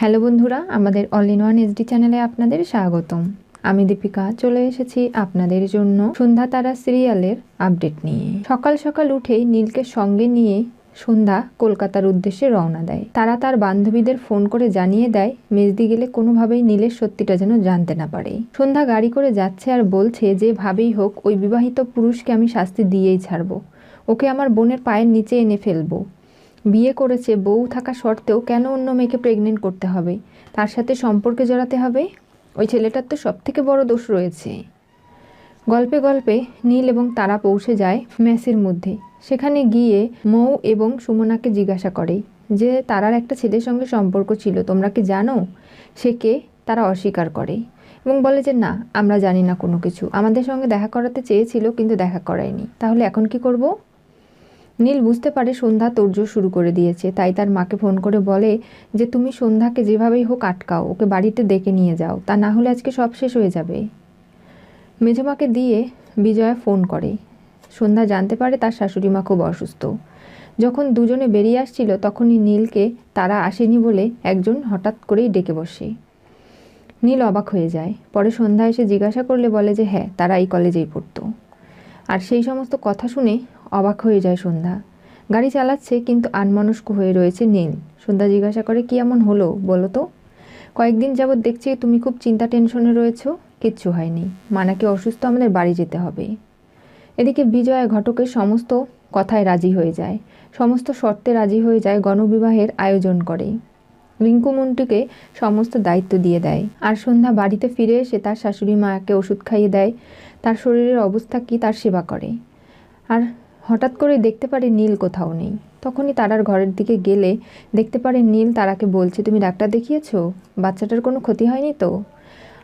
Hello বন্ধুরা, আমাদের all in one SD চ্যানেলে আপনাদের স্বাগতম। আমি দীপিকা, চলে এসেছি আপনাদের জন্য সন্ধ্যা তারা সিরিয়ালের আপডেট নিয়ে। সকাল সকাল উঠেই নীলকে সঙ্গে নিয়ে সন্ধ্যা কলকাতার উদ্দেশ্যে রওনা দেয়। তারা তার বান্ধবীদের ফোন করে জানিয়ে দেয়, মেজদি গেলে কোনোভাবেই নীলের সত্যিটা যেন জানতে না পারে। সন্ধ্যা গাড়ি করে যাচ্ছে আর বলছে, যেভাবেই হোক, ওই বিবাহিত পুরুষকে আমি শাস্তি দিয়েই ছাড়বো। ওকে আমার বোনের পায়ের নিচে এনে ফেলব। বিয়ে করেছে, বউ থাকা সত্ত্বেও কেন অন্য মেয়েকে প্রেগনেন্ট করতে হবে? তার সাথে সম্পর্কে জড়াতে হবে? ওই ছেলেটার তো সব থেকে বড় দোষ রয়েছে। গল্পে গল্পে নীল এবং তারা পৌঁছে যায় মেসের মধ্যে। সেখানে গিয়ে মৌ এবং সুমনাকে জিজ্ঞাসা করে যে, তারার একটা ছেলের সঙ্গে সম্পর্ক ছিল, তোমরা কি জানো? সে কে? তারা অস্বীকার করে এবং বলে যে, না, আমরা জানি না কোনো কিছু। আমাদের সঙ্গে দেখা করাতে চেয়েছিল কিন্তু দেখা করায়নি। তাহলে এখন কি করব? নীল বুঝতে পারে সন্ধ্যা তোড়জোড় শুরু করে দিয়েছে, তাই তার মাকে ফোন করে বলে যে, তুমি সন্ধ্যাকে যেভাবেই হোক আটকাও, ওকে বাড়িতে ডেকে নিয়ে যাও, তা না হলে আজকে সব শেষ হয়ে যাবে। মেজমাকে দিয়ে বিজয়া ফোন করে। সন্ধ্যা জানতে পারে তার শাশুড়ি মা খুব অসুস্থ। যখন দুজনে বেরিয়ে আসছিল, তখনই নীলকে তারা আসেনি বলে একজন হঠাৎ করেই ডেকে বসে। নীল অবাক হয়ে যায়। পরে সন্ধ্যা এসে জিজ্ঞাসা করলে বলে যে হ্যাঁ তারা এই কলেজেই পড়তো। আর সেই সমস্ত কথা শুনে অবাক হয়ে যায় সন্ধ্যা। গাড়ি চালাচ্ছে, কিন্তু আনমনস্ক হয়ে রয়েছে নীল। সন্ধ্যা জিজ্ঞাসা করে, কি এমন হলো? বলো তো। কয়েকদিন যাবৎ দেখছি তুমি খুব চিন্তা টেনশনে রয়েছো। কিচ্ছু হয়নি। মানাকে অসুস্থ, আমাদের বাড়ি যেতে হবে। এদিকে বিজয়া ঘটকের সমস্ত কথায় রাজি হয়ে যায়। সমস্ত শর্তে রাজি হয়ে যায় গণবিবাহের আয়োজন করে। রিঙ্কু মন্টুকে সমস্ত দায়িত্ব দিয়ে দেয়। আর সন্ধ্যা বাড়িতে ফিরে এসে তার শাশুড়ি মাকে ওষুধ খাইয়ে দেয়। তার শরীরের অবস্থা কি, তার সেবা করে। আর হঠাৎ করে দেখতে পারে নীল কোথাও নেই। তখনই তারার ঘরের দিকে গেলে দেখতে পারে নীল তারাকে বলছে, তুমি ডাক্তার দেখিয়েছো? বাচ্চাটার কোনো ক্ষতি হয়নি তো?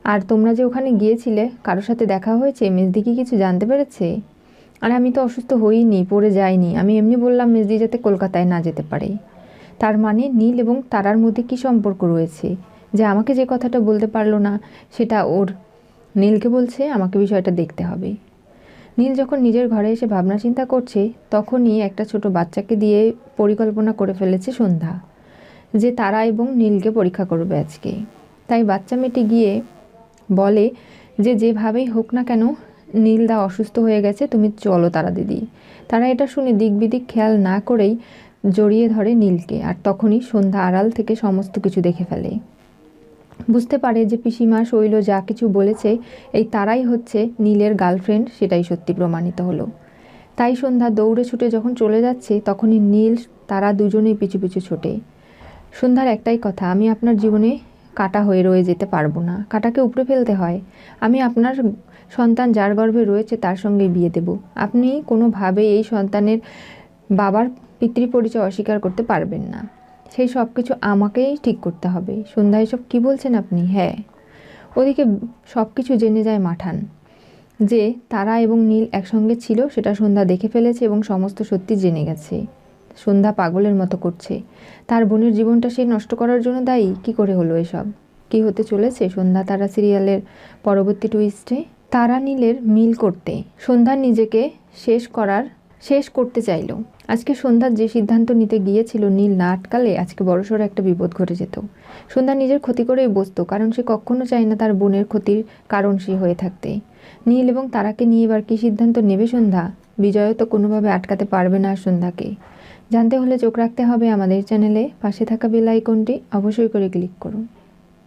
আর তোমরা যে ওখানে গিয়েছিলে, কারোর সাথে দেখা হয়েছে? মেজদি কি কিছু জানতে পেরেছে? আর, আমি তো অসুস্থ হইনি, পড়ে যাইনি। আমি এমনি বললাম মেজদি যাতে কলকাতায় না যেতে পারে। তার মানে নীল এবং তারার মধ্যে কি সম্পর্ক রয়েছে? যে আমাকে যে কথাটা বলতে পারল না, সেটা ওর নীলকে বলছে, আমাকে বিষয়টা দেখতে হবে। নীল যখন নিজের ঘরে এসে ভাবনা চিন্তা করছে, তখনই একটা ছোট বাচ্চাকে দিয়ে পরিকল্পনা করে ফেলেছে সন্ধ্যা, যে তারা এবং নীলকে পরীক্ষা করবে আজকে। তাই বাচ্চা মেয়েটি গিয়ে বলে যে, যেভাবেই হোক না কেন নীলদা অসুস্থ হয়ে গেছে, তুমি চলো তারা দিদি। তারা এটা শুনে দিক বিদিক খেয়াল না করেই জড়িয়ে ধরে নীলকে, আর তখনই সন্ধ্যা আড়াল থেকে সমস্ত কিছু দেখে ফেলে। বুঝতে পারে যে পিসিমা শৈল যা কিছু বলেছে, এই তারাই হচ্ছে নীলের গার্লফ্রেন্ড সেটাই সত্যি প্রমাণিত হলো। তাই সন্ধ্যা দৌড়ে ছুটে যখন চলে যাচ্ছে, তখনই নীল, তারা দুজনেই পিছু পিছু ছোটে। সন্ধ্যার একটাই কথা, আমি আপনার জীবনে কাটা হয়ে রয়ে যেতে পারব না। কাটাকে উপড়ে ফেলতে হয়। আমি আপনার সন্তান যার গর্ভে রয়েছে তার সঙ্গে বিয়ে দেব। আপনি কোনোভাবে এই সন্তানের বাবার পিতৃ পরিচয় অস্বীকার করতে পারবেন না। সেই সব কিছু আমাকেই ঠিক করতে হবে। সন্ধ্যা এসব কী বলছেন আপনি? হ্যাঁ। ওদিকে সব কিছু জেনে যায় মাঠান যে তারা এবং নীল একসঙ্গে ছিল, সেটা সন্ধ্যা দেখে ফেলেছে এবং সমস্ত সত্যি জেনে গেছে। সন্ধ্যা পাগলের মতো করছে। তার বোনের জীবনটা সে নষ্ট করার জন্য দায়ী? কি করে হলো এসব? কি হতে চলেছে সন্ধ্যা তারা সিরিয়ালের পরবর্তী টুইস্টে তারা নীলের মিল করতে। সন্ধ্যা নিজেকে শেষ করার শেষ করতে চাইল। আজকে সন্ধ্যার যে সিদ্ধান্ত নিতে গিয়েছিল নীল না আটকালে আজকে বড়সড় একটা বিপদ ঘটে যেত। সন্ধ্যা নিজের ক্ষতি করেই বসতো, কারণ সে কখনো চায় না তার বোনের ক্ষতির কারণ সে হয়ে থাকতে। নীল এবং তারাকে নিয়ে এবার কী সিদ্ধান্ত নেবে সন্ধ্যা? বিজয় তো কোনোভাবে আটকাতে পারবে না সন্ধ্যাকে। জানতে হলে চোখ রাখতে হবে আমাদের চ্যানেলে। পাশে থাকা বেল আইকনটি অবশ্যই করে ক্লিক করুন।